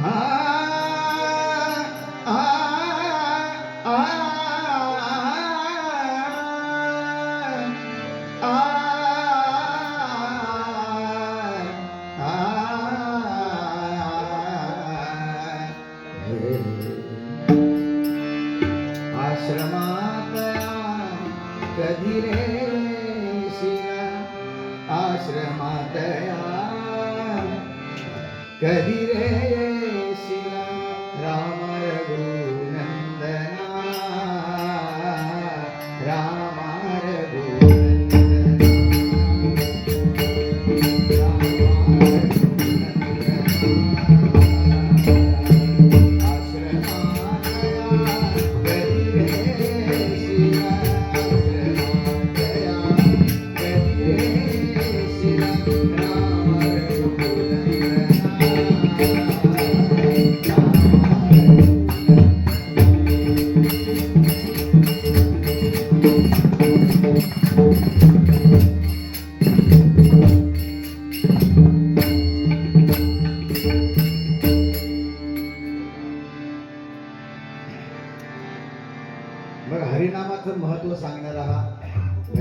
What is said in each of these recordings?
Ah.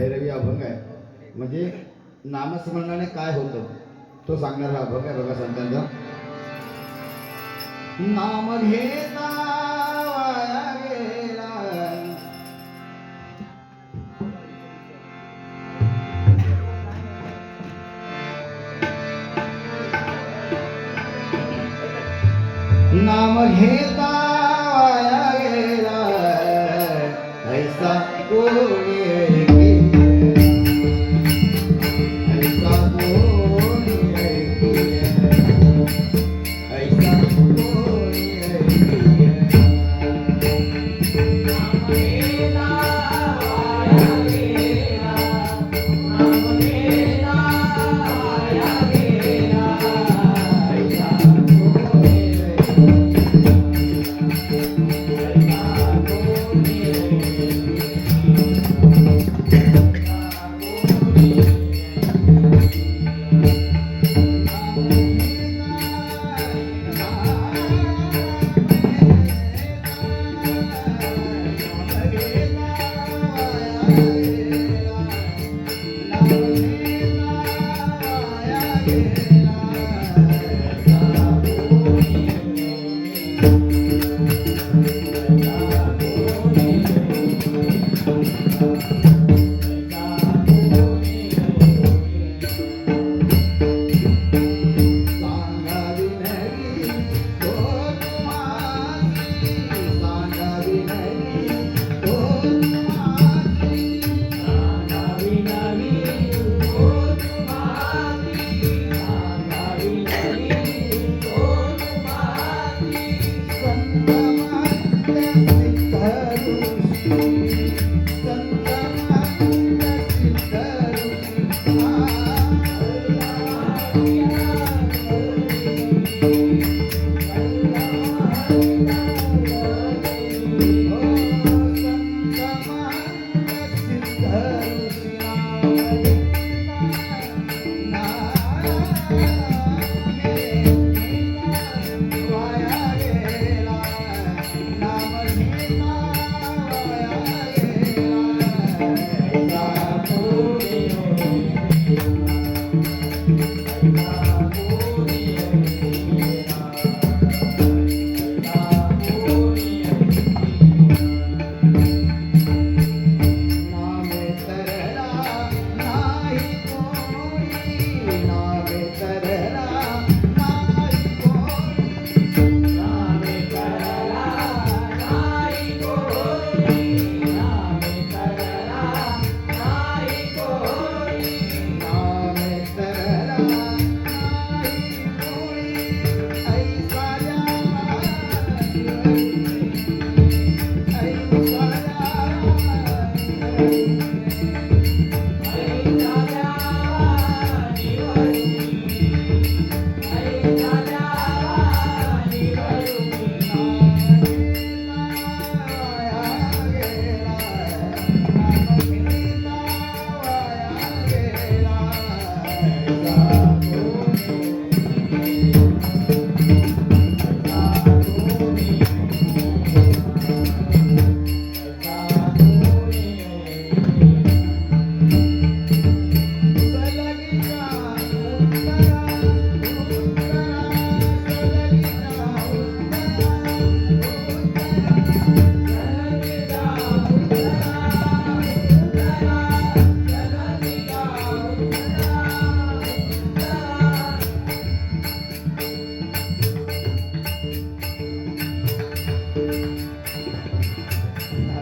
Bhairavi अभंग आहे. म्हणजे नामस्मरणाने काय होतं तो सांगणारा अभंग आहे बघा संतांचा नाम घेता नाम घेता Hãy subscribe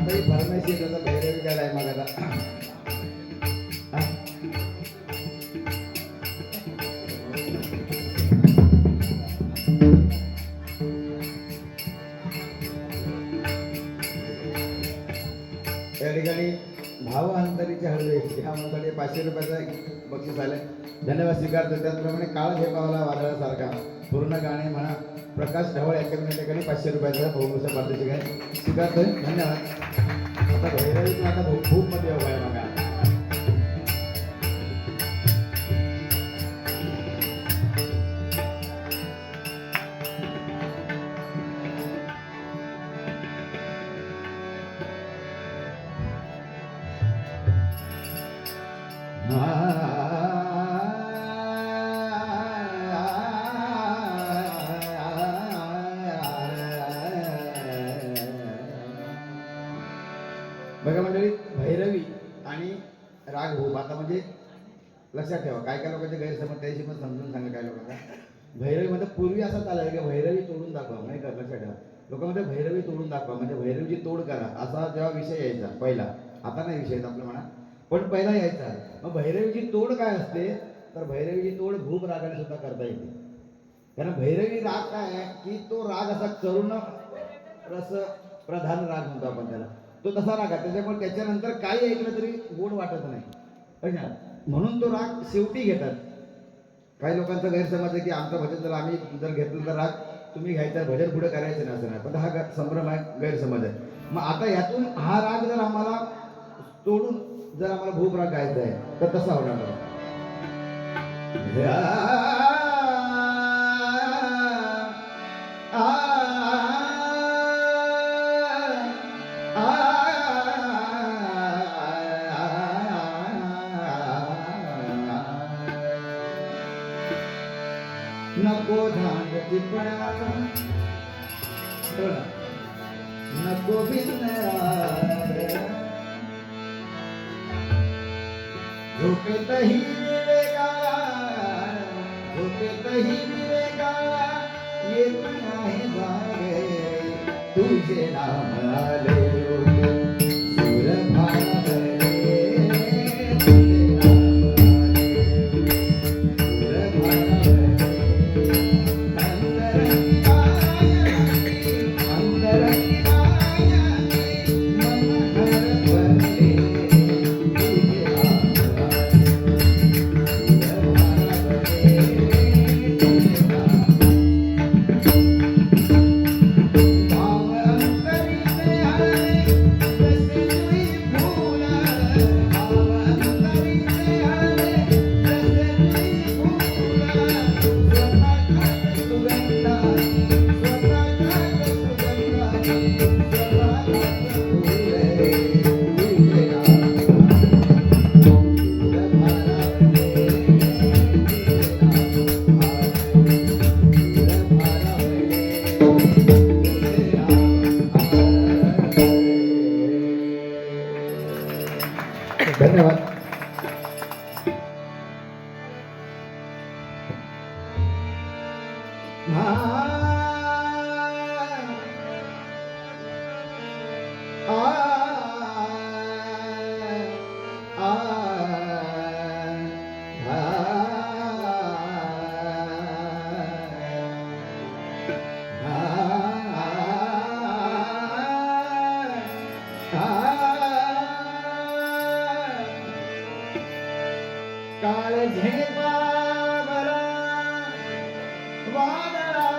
कशी येत आता भैरवी काय आहे मग त्या ठिकाणी भाव अंतरीचे हळवे ह्या म्हणताना पाचशे रुपयाचा बक्षीस आले धन्यवाद स्वीकारतो. त्याचप्रमाणे काळ झेपावला वादळासारखा. पूर्ण गाणे म्हणा प्रकाश ढवळ यांच्याकडून ठिकाणी पाचशे रुपयाचा बहुमूल्य पारितोषिक आहे सिद्धार्थ धन्यवाद. आता भैरवी आता खूप खूप मध्ये उभा आहे बघा. बघा लक्षात काय काय लोकांचे गैरसमज त्याशी पण समजून सांगा काय लोकांना. भैरवी म्हणजे पूर्वी असं चालायचं की भैरवी तोडून दाखवा नाही का लक्षात ठेवा. लोक म्हणजे भैरवी तोडून दाखवा म्हणजे भैरवीची तोड करा असा जेव्हा विषय यायचा पहिला. आता नाही विषय येत आपल्या म्हणा पण पहिला यायचा. मग भैरवीची तोड काय असते? तर भैरवीची तोड भूप रागाने सुद्धा करता येते. कारण भैरवी राग काय आहे? की तो राग असा करुण रस प्रधान राग म्हणतो आपण त्याला. तो तसा राग आहे. त्याच्यामुळे त्याच्यानंतर काही ऐकलं तरी गोड वाटत नाही. म्हणून तो राग शेवटी घेतात काही लोकांचा गैरसमज आहे की आमचं भजन जर आम्ही जर घेतलं तर राग तुम्ही घ्यायचा भजन पुढे करायचं नाही असं नाही पण हा संभ्रम आहे गैरसमज आहे मग आता यातून हा राग जर आम्हाला तोडून जर आम्हाला भूप राग गायचा आहे तर तसा होणार नाही. नको धान टिपणा नको भिन्न झोपेतही विवेगा झोपेतही जागे तुझे नाम आले. वादळा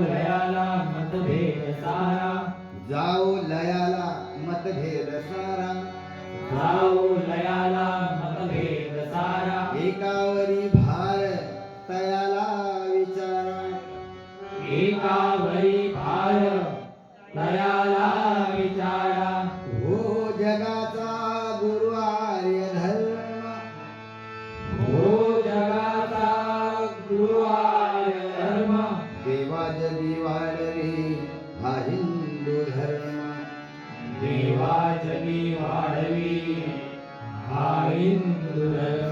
लयाला जाऊ लयाला मतभेद सारा। जाऊ लयाला દેવાજની વાળવી આ ઇન્દ્ર